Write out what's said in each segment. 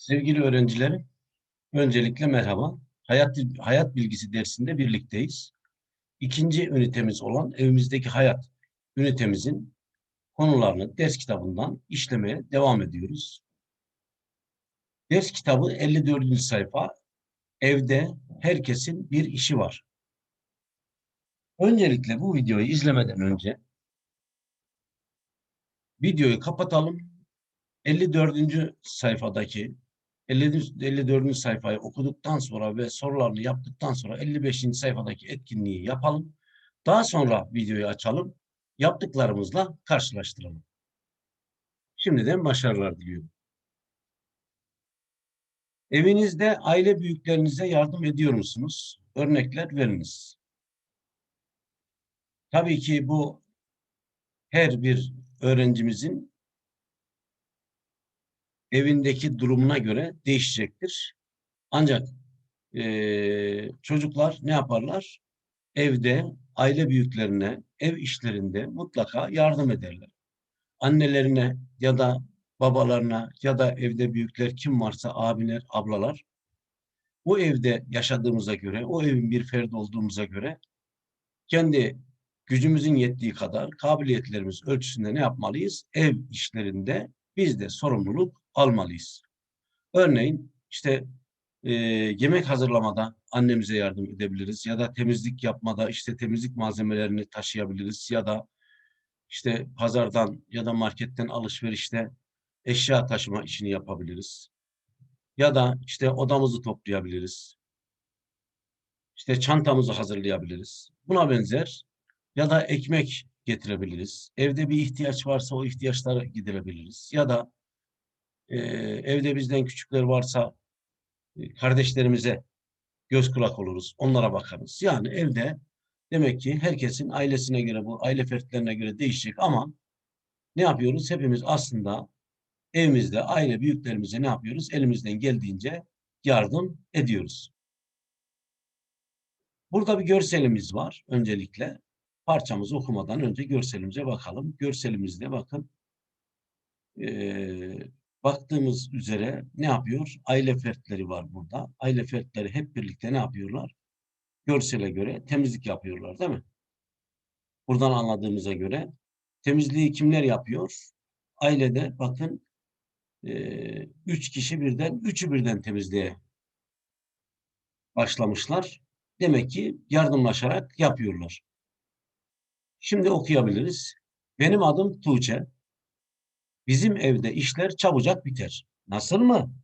Sevgili öğrencilerim, öncelikle merhaba. Hayat, hayat bilgisi dersinde birlikteyiz. İkinci ünitemiz olan evimizdeki hayat ünitemizin konularını ders kitabından işlemeye devam ediyoruz. Ders kitabı 54. sayfa. Evde herkesin bir işi var. Öncelikle bu videoyu izlemeden önce videoyu kapatalım. 54. sayfadaki 50, 54. sayfayı okuduktan sonra ve sorularını yaptıktan sonra 55. sayfadaki etkinliği yapalım. Daha sonra videoyu açalım. Yaptıklarımızla karşılaştıralım. Şimdiden başarılar diliyorum. Evinizde aile büyüklerinize yardım ediyor musunuz? Örnekler veriniz. Tabii ki bu her bir öğrencimizin evindeki durumuna göre değişecektir. Ancak e, çocuklar ne yaparlar? Evde aile büyüklerine, ev işlerinde mutlaka yardım ederler. Annelerine ya da babalarına ya da evde büyükler kim varsa abiler, ablalar o evde yaşadığımıza göre, o evin bir ferdi olduğumuza göre kendi gücümüzün yettiği kadar kabiliyetlerimiz ölçüsünde ne yapmalıyız? Ev işlerinde biz de sorumluluk almalıyız. Örneğin işte e, yemek hazırlamada annemize yardım edebiliriz ya da temizlik yapmada işte temizlik malzemelerini taşıyabiliriz ya da işte pazardan ya da marketten alışverişte eşya taşıma işini yapabiliriz. Ya da işte odamızı toplayabiliriz. İşte çantamızı hazırlayabiliriz. Buna benzer ya da ekmek getirebiliriz. Evde bir ihtiyaç varsa o ihtiyaçları giderebiliriz. Ya da e, evde bizden küçükler varsa e, kardeşlerimize göz kulak oluruz. Onlara bakarız. Yani evde demek ki herkesin ailesine göre bu aile fertlerine göre değişecek ama ne yapıyoruz? Hepimiz aslında evimizde aile büyüklerimize ne yapıyoruz? Elimizden geldiğince yardım ediyoruz. Burada bir görselimiz var öncelikle. Parçamızı okumadan önce görselimize bakalım. Görselimizde bakın ee, baktığımız üzere ne yapıyor? Aile fertleri var burada. Aile fertleri hep birlikte ne yapıyorlar? Görsele göre temizlik yapıyorlar değil mi? Buradan anladığımıza göre temizliği kimler yapıyor? Ailede bakın e, üç kişi birden, üçü birden temizliğe başlamışlar. Demek ki yardımlaşarak yapıyorlar. Şimdi okuyabiliriz. Benim adım Tuğçe. Bizim evde işler çabucak biter. Nasıl mı?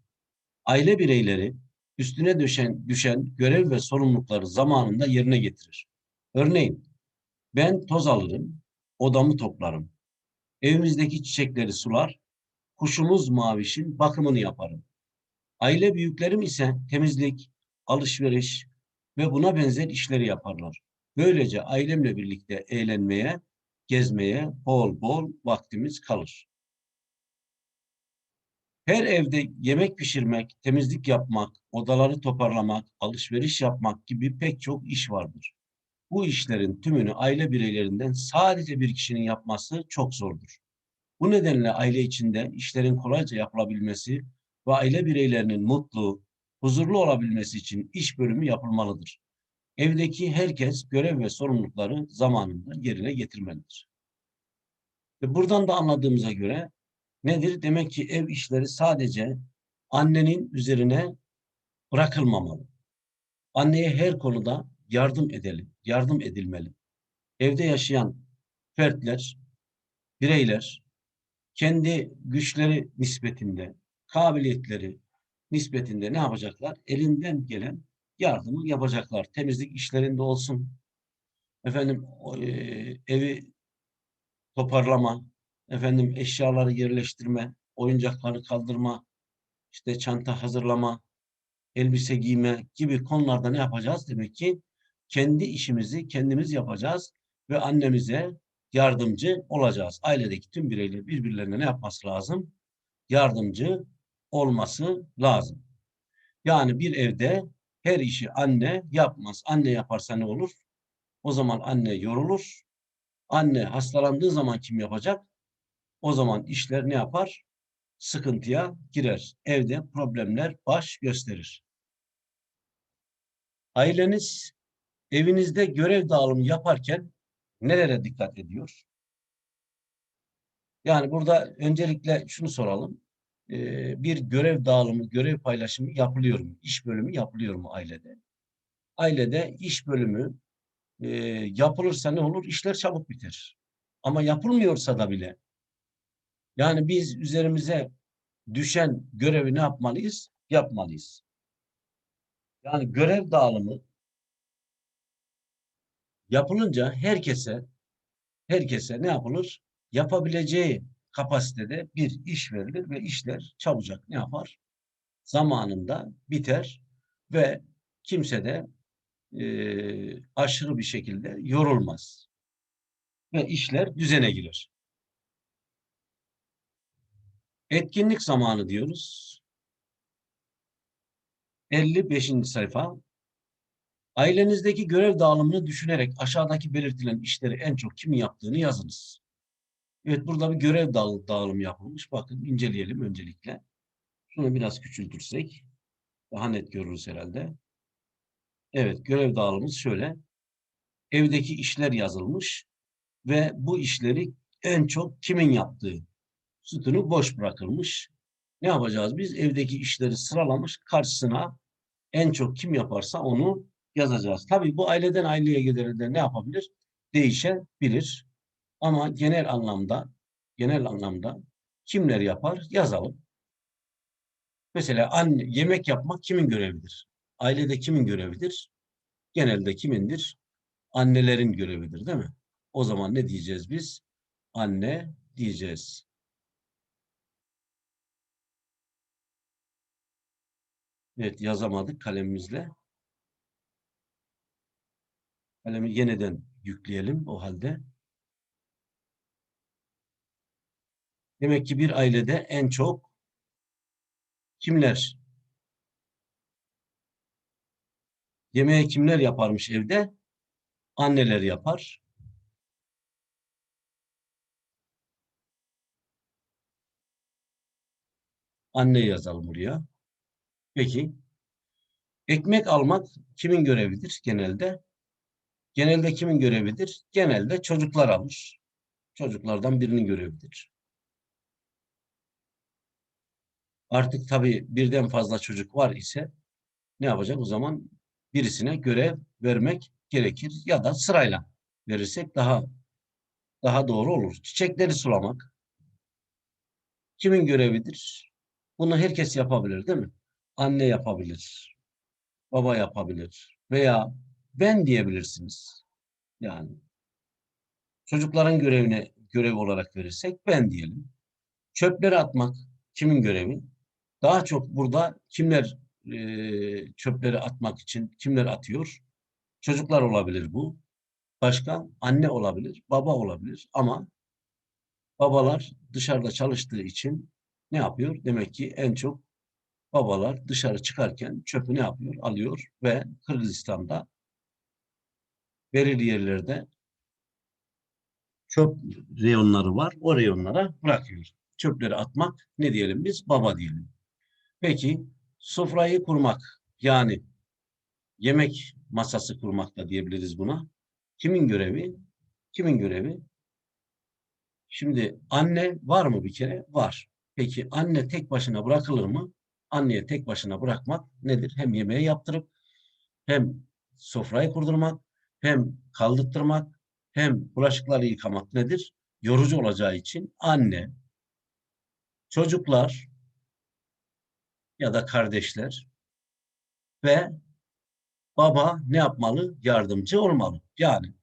Aile bireyleri üstüne düşen, düşen görev ve sorumlulukları zamanında yerine getirir. Örneğin ben toz alırım, odamı toplarım. Evimizdeki çiçekleri sular, kuşumuz mavişin bakımını yaparım. Aile büyüklerim ise temizlik, alışveriş ve buna benzer işleri yaparlar. Böylece ailemle birlikte eğlenmeye, gezmeye bol bol vaktimiz kalır. Her evde yemek pişirmek, temizlik yapmak, odaları toparlamak, alışveriş yapmak gibi pek çok iş vardır. Bu işlerin tümünü aile bireylerinden sadece bir kişinin yapması çok zordur. Bu nedenle aile içinde işlerin kolayca yapılabilmesi ve aile bireylerinin mutlu, huzurlu olabilmesi için iş bölümü yapılmalıdır. Evdeki herkes görev ve sorumlulukları zamanında yerine getirmelidir. Ve buradan da anladığımıza göre nedir? Demek ki ev işleri sadece annenin üzerine bırakılmamalı. Anneye her konuda yardım edelim, yardım edilmeli. Evde yaşayan fertler, bireyler kendi güçleri nispetinde, kabiliyetleri nispetinde ne yapacaklar? Elinden gelen yardımı yapacaklar. Temizlik işlerinde olsun. Efendim e, evi toparlama, efendim eşyaları yerleştirme, oyuncakları kaldırma, işte çanta hazırlama, elbise giyme gibi konularda ne yapacağız? Demek ki kendi işimizi kendimiz yapacağız ve annemize yardımcı olacağız. Ailedeki tüm bireyler birbirlerine ne yapması lazım? Yardımcı olması lazım. Yani bir evde her işi anne yapmaz. Anne yaparsa ne olur? O zaman anne yorulur. Anne hastalandığı zaman kim yapacak? O zaman işler ne yapar? sıkıntıya girer. Evde problemler baş gösterir. Aileniz evinizde görev dağılımı yaparken nelere dikkat ediyor? Yani burada öncelikle şunu soralım. Bir görev dağılımı, görev paylaşımı yapılıyor mu? İş bölümü yapılıyor ailede? Ailede iş bölümü e, yapılırsa ne olur? İşler çabuk biter. Ama yapılmıyorsa da bile yani biz üzerimize düşen görevi ne yapmalıyız? Yapmalıyız. Yani görev dağılımı yapılınca herkese herkese ne yapılır? Yapabileceği kapasitede bir iş verilir ve işler çabucak ne yapar? Zamanında biter ve kimse de e, aşırı bir şekilde yorulmaz. Ve işler düzene girer. Etkinlik zamanı diyoruz. 55. sayfa. Ailenizdeki görev dağılımını düşünerek aşağıdaki belirtilen işleri en çok kimin yaptığını yazınız. Evet burada bir görev dağıl dağılımı yapılmış. Bakın inceleyelim öncelikle. Şunu biraz küçültürsek daha net görürüz herhalde. Evet görev dağılımımız şöyle. Evdeki işler yazılmış ve bu işleri en çok kimin yaptığı sütunu boş bırakılmış. Ne yapacağız biz? Evdeki işleri sıralamış karşısına en çok kim yaparsa onu yazacağız. Tabii bu aileden aileye gelirinde ne yapabilir? Değişebilir. Ama genel anlamda genel anlamda kimler yapar yazalım. Mesela anne yemek yapmak kimin görevidir? Ailede kimin görevidir? Genelde kimindir? Annelerin görevidir değil mi? O zaman ne diyeceğiz biz? Anne diyeceğiz. Evet yazamadık kalemimizle. Kalemi yeniden yükleyelim o halde. Demek ki bir ailede en çok kimler? Yemeği kimler yaparmış evde? Anneler yapar. Anne yazalım buraya. Peki. Ekmek almak kimin görevidir genelde? Genelde kimin görevidir? Genelde çocuklar alır. Çocuklardan birinin görevidir. Artık tabii birden fazla çocuk var ise ne yapacak? O zaman birisine görev vermek gerekir ya da sırayla verirsek daha daha doğru olur. Çiçekleri sulamak kimin görevidir? Bunu herkes yapabilir değil mi? Anne yapabilir, baba yapabilir veya ben diyebilirsiniz. Yani çocukların görevine görev olarak verirsek ben diyelim. Çöpleri atmak kimin görevi? Daha çok burada kimler e, çöpleri atmak için kimler atıyor? Çocuklar olabilir bu. Başka anne olabilir, baba olabilir ama babalar dışarıda çalıştığı için ne yapıyor? Demek ki en çok babalar dışarı çıkarken çöpü ne yapıyor? Alıyor ve Kırgızistan'da belirli yerlerde çöp reyonları var. O reyonlara bırakıyor. Çöpleri atmak ne diyelim biz? Baba diyelim. Peki sofrayı kurmak yani yemek masası kurmak da diyebiliriz buna. Kimin görevi? Kimin görevi? Şimdi anne var mı bir kere? Var. Peki anne tek başına bırakılır mı? Anneye tek başına bırakmak nedir? Hem yemeği yaptırıp hem sofrayı kurdurmak hem kaldırtmak hem bulaşıkları yıkamak nedir? Yorucu olacağı için anne, çocuklar ya da kardeşler ve baba ne yapmalı? Yardımcı olmalı. Yani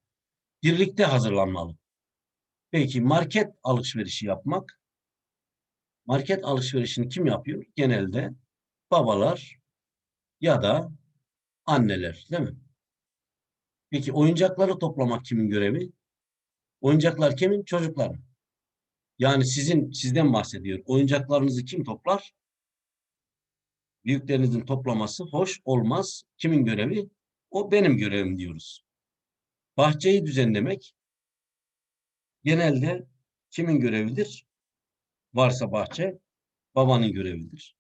birlikte hazırlanmalı. Peki market alışverişi yapmak. Market alışverişini kim yapıyor? Genelde babalar ya da anneler değil mi? Peki oyuncakları toplamak kimin görevi? Oyuncaklar kimin? Çocukların. Yani sizin sizden bahsediyor. Oyuncaklarınızı kim toplar? Büyüklerinizin toplaması hoş olmaz. Kimin görevi? O benim görevim diyoruz. Bahçeyi düzenlemek genelde kimin görevidir? Varsa bahçe babanın görevidir.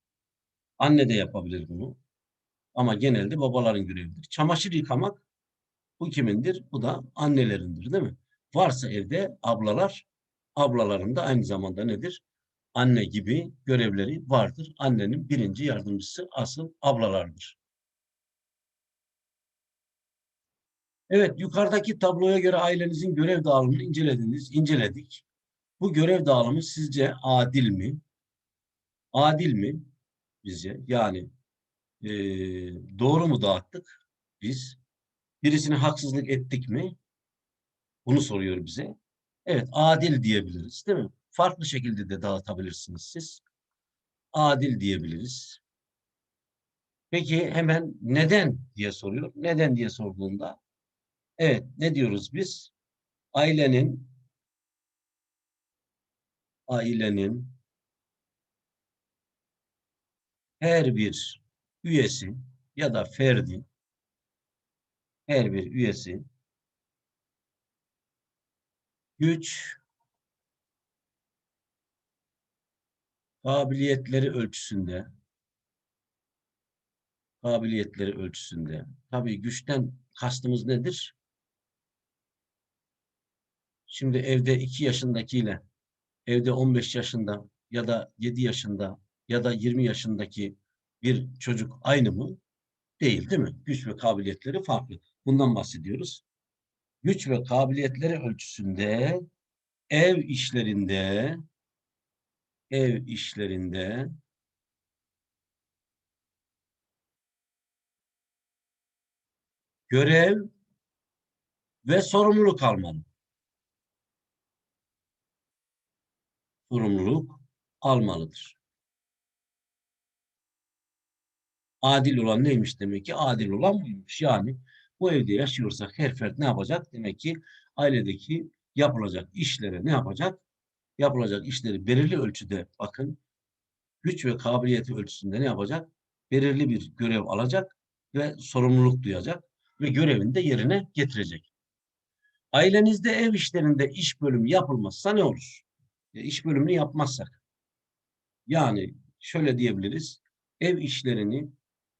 Anne de yapabilir bunu. Ama genelde babaların görevidir. Çamaşır yıkamak bu kimindir? Bu da annelerindir değil mi? Varsa evde ablalar, ablaların da aynı zamanda nedir? Anne gibi görevleri vardır. Annenin birinci yardımcısı asıl ablalardır. Evet, yukarıdaki tabloya göre ailenizin görev dağılımını incelediniz, inceledik. Bu görev dağılımı sizce adil mi? Adil mi bizce? Yani e, doğru mu dağıttık biz? Birisine haksızlık ettik mi? Bunu soruyor bize. Evet, adil diyebiliriz değil mi? Farklı şekilde de dağıtabilirsiniz siz. Adil diyebiliriz. Peki hemen neden diye soruyor. Neden diye sorduğunda evet ne diyoruz biz? Ailenin ailenin her bir üyesi ya da ferdi her bir üyesi güç kabiliyetleri ölçüsünde kabiliyetleri ölçüsünde tabii güçten kastımız nedir? Şimdi evde 2 yaşındakiyle evde 15 yaşında ya da 7 yaşında ya da 20 yaşındaki bir çocuk aynı mı? Değil değil mi? Güç ve kabiliyetleri farklı. Bundan bahsediyoruz. Güç ve kabiliyetleri ölçüsünde ev işlerinde ev işlerinde görev ve sorumluluk almalı. Sorumluluk almalıdır. Adil olan neymiş demek ki? Adil olan buymuş. Yani bu evde yaşıyorsak her fert ne yapacak? Demek ki ailedeki yapılacak işlere ne yapacak? Yapılacak işleri belirli ölçüde bakın güç ve kabiliyeti ölçüsünde ne yapacak? Belirli bir görev alacak ve sorumluluk duyacak ve görevini de yerine getirecek. Ailenizde ev işlerinde iş bölümü yapılmazsa ne olur? E, iş bölümünü yapmazsak. Yani şöyle diyebiliriz. Ev işlerini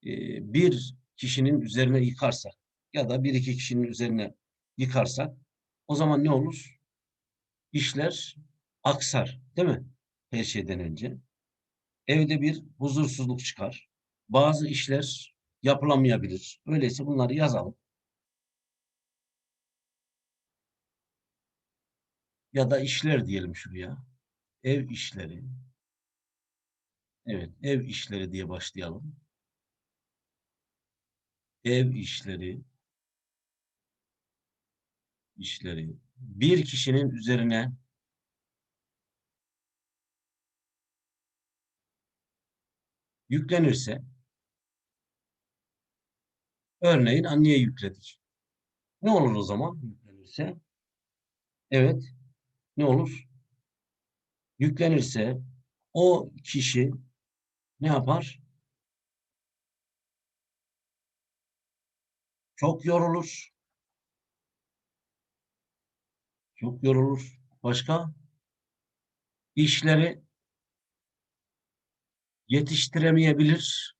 e, bir kişinin üzerine yıkarsak ya da bir iki kişinin üzerine yıkarsak o zaman ne olur? İşler aksar değil mi? Her şeyden önce. Evde bir huzursuzluk çıkar. Bazı işler yapılamayabilir. Öyleyse bunları yazalım. Ya da işler diyelim şuraya. Ev işleri. Evet, ev işleri diye başlayalım. Ev işleri işleri bir kişinin üzerine yüklenirse örneğin anneye yükledik. Ne olur o zaman yüklenirse? Evet. Ne olur? Yüklenirse o kişi ne yapar? Çok yorulur. Çok yorulur. Başka? İşleri yetiştiremeyebilir.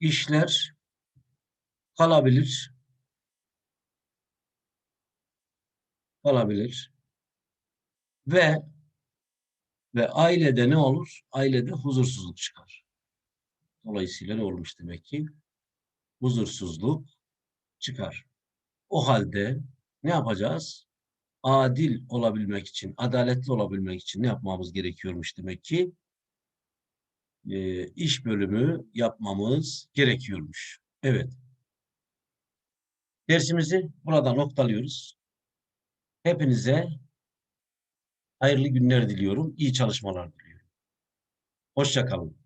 İşler kalabilir. Kalabilir. Ve ve ailede ne olur? Ailede huzursuzluk çıkar. Dolayısıyla ne olmuş demek ki? Huzursuzluk çıkar. O halde ne yapacağız? Adil olabilmek için, adaletli olabilmek için ne yapmamız gerekiyormuş demek ki? E, iş bölümü yapmamız gerekiyormuş. Evet. Dersimizi burada noktalıyoruz. Hepinize hayırlı günler diliyorum. İyi çalışmalar diliyorum. Hoşçakalın.